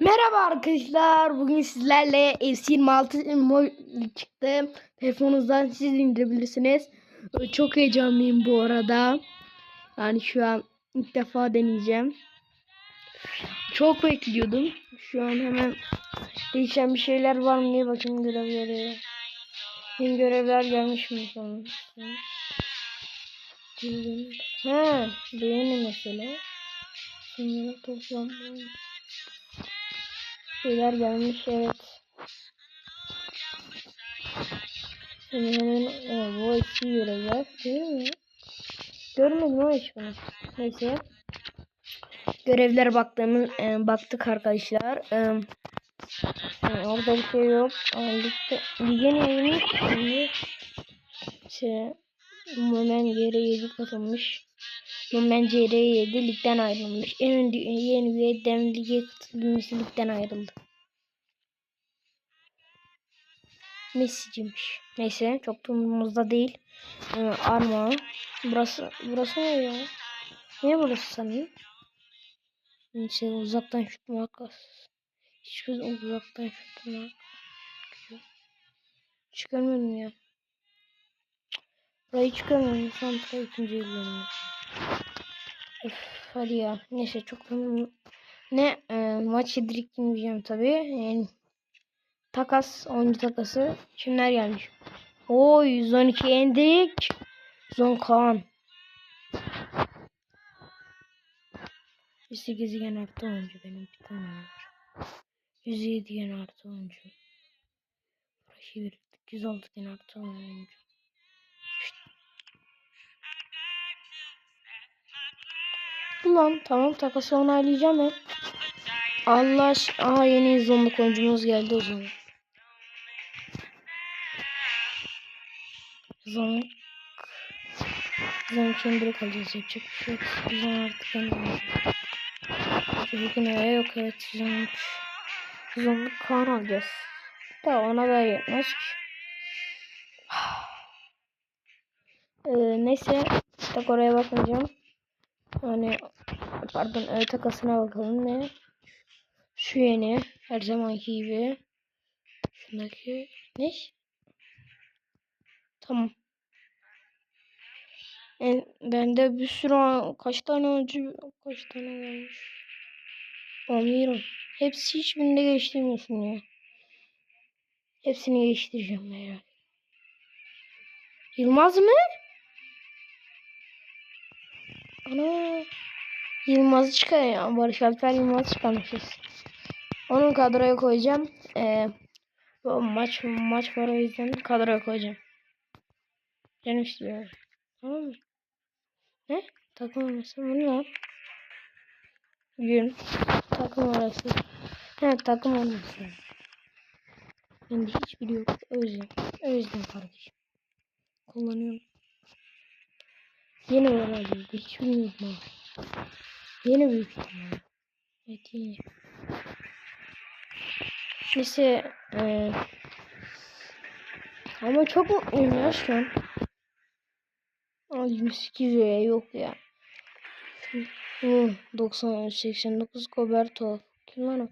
Merhaba arkadaşlar. Bugün sizlerle S26 Mo çıktı. Telefonunuzdan siz indirebilirsiniz. Ee, Çok heyecanlıyım bu arada. Yani şu an ilk defa deneyeceğim. Çok bekliyordum. Şu an hemen değişen bir şeyler var mı diye bakayım görevlere. Yeni görevler gelmiş mi falan. Ha, beğeni mesela. Sonra toplam şeyler gelmiş evet. Şimdi hemen e, iki görevler değil mi? Görmedim o iş bunu. Neyse. Görevlere baktığımız e, baktık arkadaşlar. E, e, orada bir şey yok. Ligde, yemiş? Şimdi şey, Momen CR7 katılmış. Momen CR7 ligden ayrılmış. En ön- yeni üye Dem lige katılması ligden ayrıldı. Messi'ciymiş. Neyse çok da değil. Ee, arma. Burası burası ne ya? Niye burası sanayım? Neyse uzaktan şutmak. Hiç uzaktan şutmak. Hiç görmedim ya. Burayı hiç görmedim. Santra ikinci ilgilenim. Öf, hadi ya. Neyse çok ne e, maç yedirik girmeyeceğim tabii. Yani, takas, oyuncu takası. Kimler gelmiş? Oo 112 Endik. Zon Kaan. 108 gen artı oyuncu benim bir tane var. 107 gen artı oyuncu. Burası bir 106 gen artı oyuncu. Ulan tamam takası onaylayacağım ya. Allah aşk- Aha yeni izonluk oyuncumuz geldi o zaman. Zonluk. Zonluk kendine kalacağız yapacak bir şey yok. Zon artık kendine. Çocuk ne yok evet zonluk. Zonluk kan alacağız. Da ona da yetmez ki. Ee, neyse tak oraya bakmayacağım. Yani pardon ö takasına bakalım ne? Şu yeni her zamanki gibi. Şundaki ne? Tamam. En, bende bir sürü kaç tane oyuncu kaç tane gelmiş. Bilmiyorum. Hepsi hiçbirinde geliştirmiyorsun ya. Hepsini geliştireceğim herhalde. Yılmaz mı? Ana. Yılmaz'ı çıkar ya. Barış Alper Yılmaz çıkarmışız. Onu kadroya koyacağım. Ee, bu maç maç var o yüzden kadroya koyacağım. Canım istiyor. Tamam mı? Ne? Takım arası. Bu ne lan? Gün. Takım arası. He takım arası. Bende hiçbiri yok. O yüzden. O yüzden kardeşim. Kullanıyorum. Var herhalde. Hiç bilmiyorum. Yeni büyük ihtimalle. Evet yeni. Neyse. eee ama çok mutluyum ya şu an. Ay 108 üye yok ya. Hı, 90 89 Coberto. Kim lan o?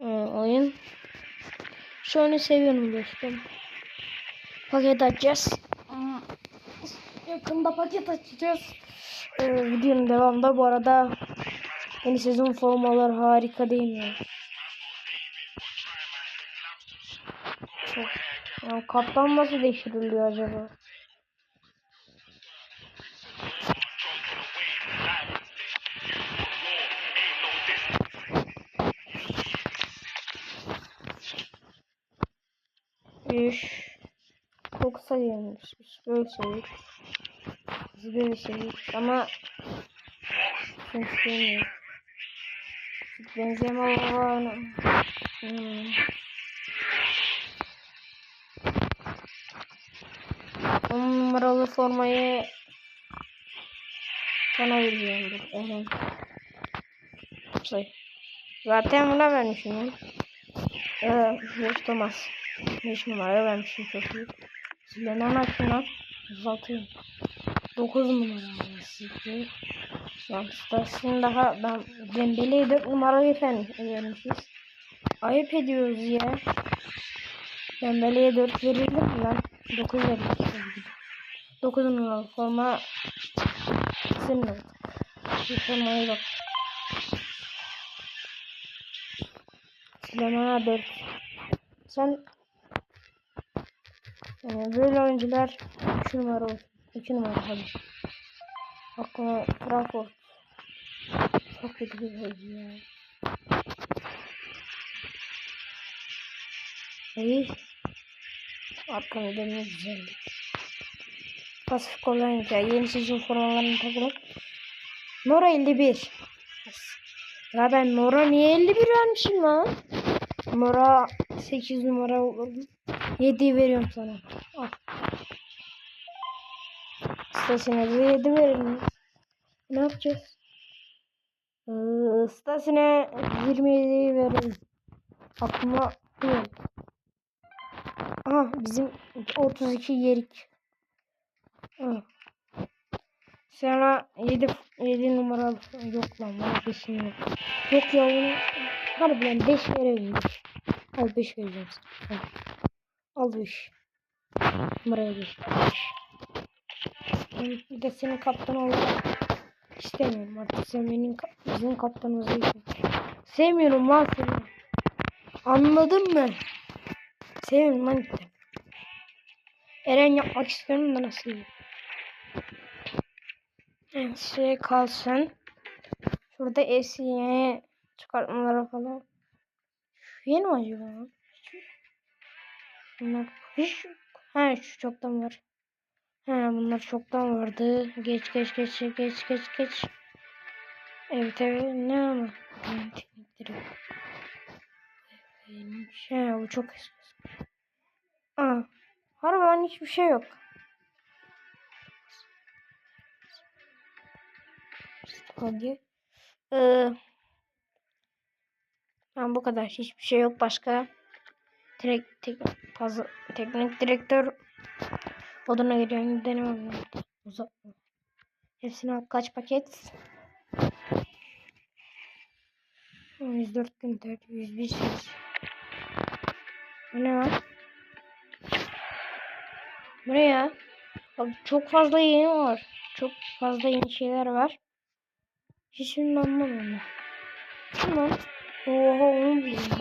Ee, oyun. Oyunu seviyorum dostum. Paket açacağız. Yakında paket açacağız. Ee, videonun devamında bu arada yeni sezon formalar harika değil mi? Çok. Ya, kaptan nasıl değiştiriliyor acaba? Üş. Gelmiş. Biz böyle seviyoruz. Biz böyle seviyoruz ama ben sevmiyorum. Benzeme var. Hmm. On numaralı formayı sana vereceğim. Eren. Say. Zaten buna vermişim. Ee, Thomas. 5 numara vermişim çok iyi. Silenen açın lan. Uzatayım. 9 numara. Siktir. Lan Stas'ın daha ben Dembele'ye 4 numarayı efendim vermişiz. Ayıp ediyoruz ya. Dembele'ye 4 verilir lan? 9 verilir. 9 numaralı forma isimli. Bir formaya bak. Süleyman'a 4. Sen yani böyle oyuncular 3 numara olsun. 2 numara hadi. Aklıma Frankfurt. Çok kötü bir oyuncu ya. İyi. Arkamda ne güzeldi. Pasifik Olanya'da yeni sezon formalarını takılıp Nora 51. Ya ben Nora niye 51 vermişim lan? Nora 8 numara olurdu. 7 veriyorum sana. Stasine 7 verelim. Ne yapacağız? Ee, Stasine 27'yi verelim. Aklıma değil. Aha bizim 32 yerik. Sonra 7 7 numaralı yok lan bana kesin yok. Yok ya bunu harbiden 5 verelim 5. Al 5 vereceğim sana. Al. Al 5. Numaraya 5. Ben bir de senin kaptan olarak istemiyorum artık sen benim bizim kaptanımız değilsin. Sevmiyorum lan seni. Anladın mı? Sevmiyorum lan işte. Eren yapmak istiyorum da nasıl? Evet, şey kalsın. Şurada eskiye çıkartmaları falan. Şu yeni mi acaba? Bunlar hiç ha şu çoktan var. Ha bunlar çoktan vardı. Geç geç geç geç geç geç. Evet evet ne ama. Teknikleri. Şey bu çok eski. Aa, harbiden hiçbir şey yok. Hadi. Ee, ben bu kadar. Hiçbir şey yok başka. Tek, tek, fazla, teknik direktör odana geliyor. Denemem. Uzatma. Hepsini. Kaç paket? 104 gün 4 101 ses. Bu ne var? Bu ne ya? Bak çok fazla yeni var. Çok fazla yeni şeyler var. Hiçbirini anlamadım. Tamam. Oha onu biliyorum.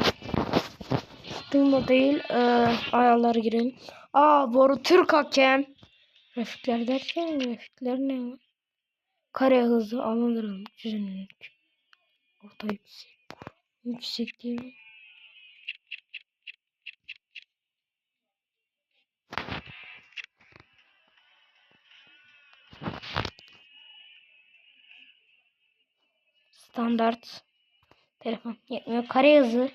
Durma değil. Ee, ayarlara girelim. Aa Boru Türk hakem. Grafikler derken grafikler ne? Kare hızı alındırılmış. Çözünürlük. Orta yüksek. Yüksek değil mi? Standart. Telefon yetmiyor. Kare hızı.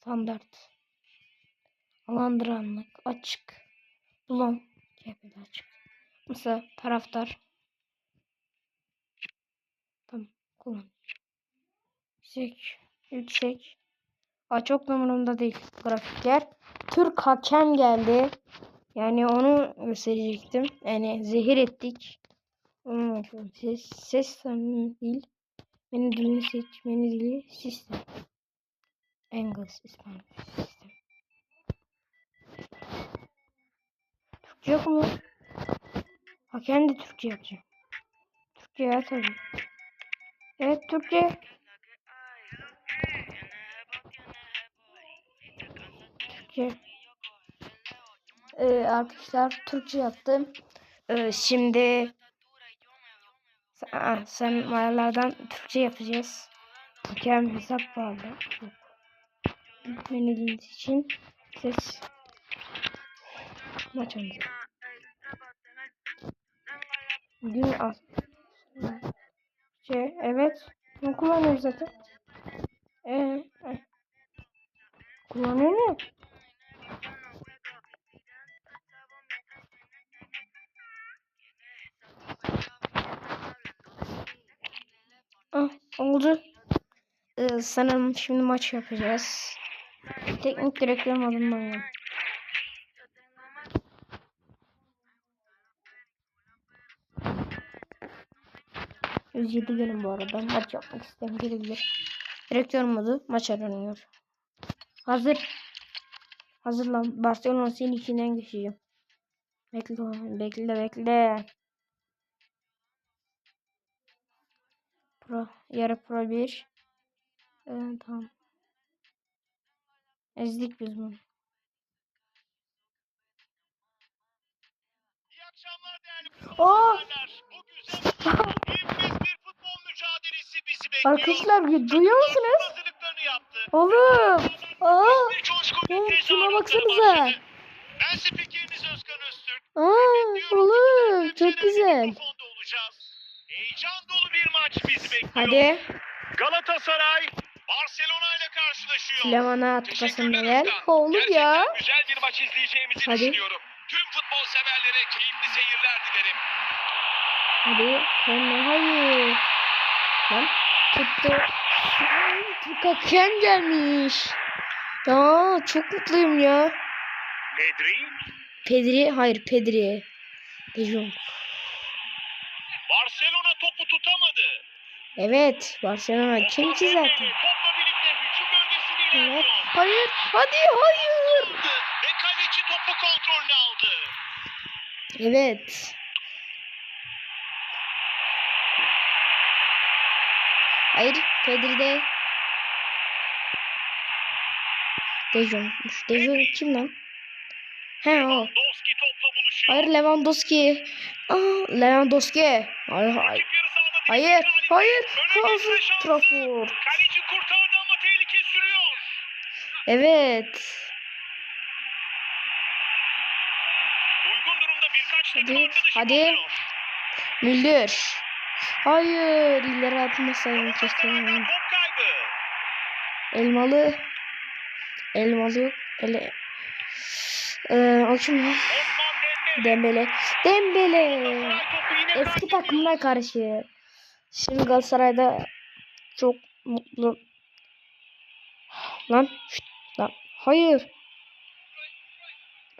Standart. Alandıranlık. Açık. Bulan. Cephede açık. Mesela taraftar. Tamam. Kullan. Yüksek. Yüksek. Aa, çok numaramda değil. Grafikler. Türk hakem geldi. Yani onu gösterecektim. Yani zehir ettik. Ses, ses samimi değil. Menü dilini seç. Menü dili sistem. English İspanyol yok mu? Ha kendi Türkçe yapacağım. Türkçe ya tabii. Evet Türkçe. Türkçe. Ee, arkadaşlar Türkçe yaptım. Ee, şimdi Aa, sen ayarlardan Türkçe yapacağız. Hakem hesap bağlı. Menülünüz için ses maç oynuyor. Gün az. Şey, evet. Bunu kullanıyoruz zaten. Ee, e. Kullanıyor mu? Ah, oldu. Ee, sanırım şimdi maç yapacağız. Teknik direktör modunda oynayalım. 107 günüm bu arada. Maç yapmak isteyen gelebilir. Direktör modu maç aranıyor. Hazır. Hazırlan. Barcelona senin içinden geçeceğim. Bekle, bekle, bekle. Pro, yarı pro 1. Ee, tamam. Ezdik biz bunu. İyi akşamlar değerli Oh! futbolcular. Bu güzel enfes bir futbol mücadelesi bizi bekliyor. Arkadaşlar duyuyor musunuz? Oğlum. Aa. Oğlum, şuna baksanıza. Ben spikeriniz Özkan Öztürk. Aa, oğlum çok güzel. Heyecan dolu bir maç bizi bekliyor. Hadi. Galatasaray Barcelona ile karşılaşıyor. Süleyman'a at pasını Teşekkürler ver. Özkan. Oğlum ya. güzel bir maç izleyeceğimizi Hadi. düşünüyorum. Tüm futbol severlere keyifli seyirler dilerim. Hadi. Sonra hayır. Lan tuttu. Kakem gelmiş. Ya çok mutluyum ya. Pedri Pedri hayır Pedri. De Jong. Barcelona topu tutamadı. Evet Barcelona kim ki zaten? Topla birlikte hücum bölgesine Evet. Hayır. Hadi hayır. Ve kaleci topu kontrolünü aldı. Evet. Hayır Pedri de. De Jong'muş. De Jong kim lan? He o. Hayır Lewandowski. Aa, Lewandowski. Hayır hayır. Hayır, hayır. şansı. Trafford. Kaleci kurtardı ama tehlike sürüyor. Evet. Uygun durumda birkaç takım Hadi, arkadaşı hadi. Müldür. Hayır. ileri atmasaydım keşke. Elmalı. Elmalı yok. Ele. Ee, o kim? Osman Dembele. Dembele. Eski takımına karşı. Şimdi Galatasaray'da çok mutlu. Lan. şşt, lan. Hayır.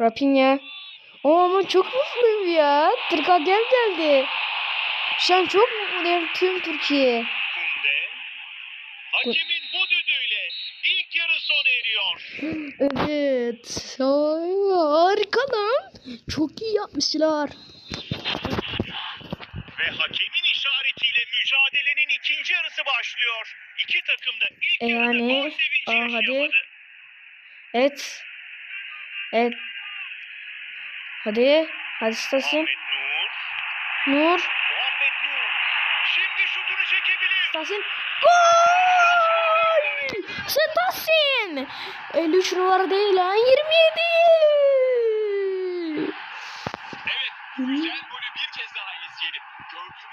Rafinha. O ama çok mutluyum ya. Tırkagel geldi. Şu an çok mutluyum tüm Türkiye. Hakemin bu düdüğüyle ilk yarı sona eriyor. Evet. Ay, harika lan. Çok iyi yapmışlar. Ve hakemin işaretiyle mücadelenin ikinci yarısı başlıyor. İki takım da ilk E yarıda yani, sevinci aa, hadi. Evet. Evet. Hadi. Hadi. Ahmet Nur. Nur. Muhammed Nur. Şimdi şutunu çekebilir. Stasin. Gol! Stasin. 53 numara değil lan. 27. Evet.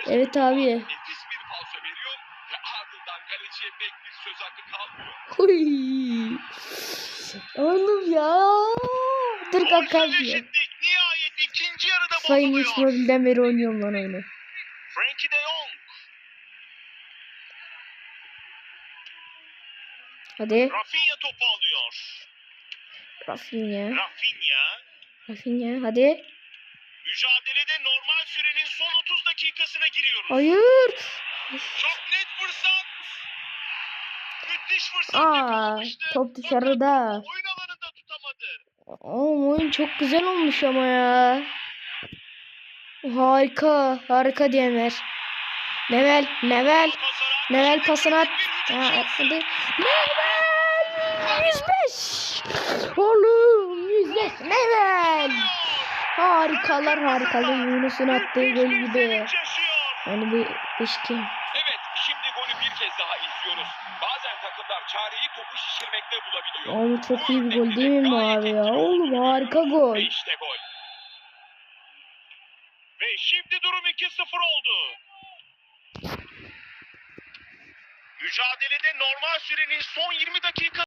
Evet abi. Nefis bir falso veriyor ve ardından kaleciye pek bir söz hakkı kalmıyor. Huy. Oğlum ya. Dur kalk kalk eşitlik nihayet ikinci yarıda Sayın bozuluyor. hiç mobilden beri oynuyorum lan oyunu. Frankie de Jong. Hadi. Rafinha topu alıyor. Rafinha. Rafinha Rafinha hadi. mücadelede normal sürenin son 30 dakikasına giriyoruz. Hayır. Çok net fırsat. Müthiş fırsat Aa, yakalamıştı. top dışarıda. Fakat Oyun alanında tutamadı. Oğlum oyun çok güzel olmuş ama ya. Harika. Harika diyenler. Nevel. Nevel. Nevel pasını at. Ha, atmadı. Nevel. 105. Oğlum 105. Nevel. Harikalar harikalar. Yunus'un attığı gol gibi. Yani bir beşkin. Evet, şimdi golü bir kez daha izliyoruz. Bazen takımlar çareyi topu şişirmekte bulabiliyor. Oğlum çok iyi bir gol değil mi abi ya? Oğlum harika gol. Ve işte gol. Ve şimdi durum 2-0 oldu. Mücadelede normal sürenin son 20 dakika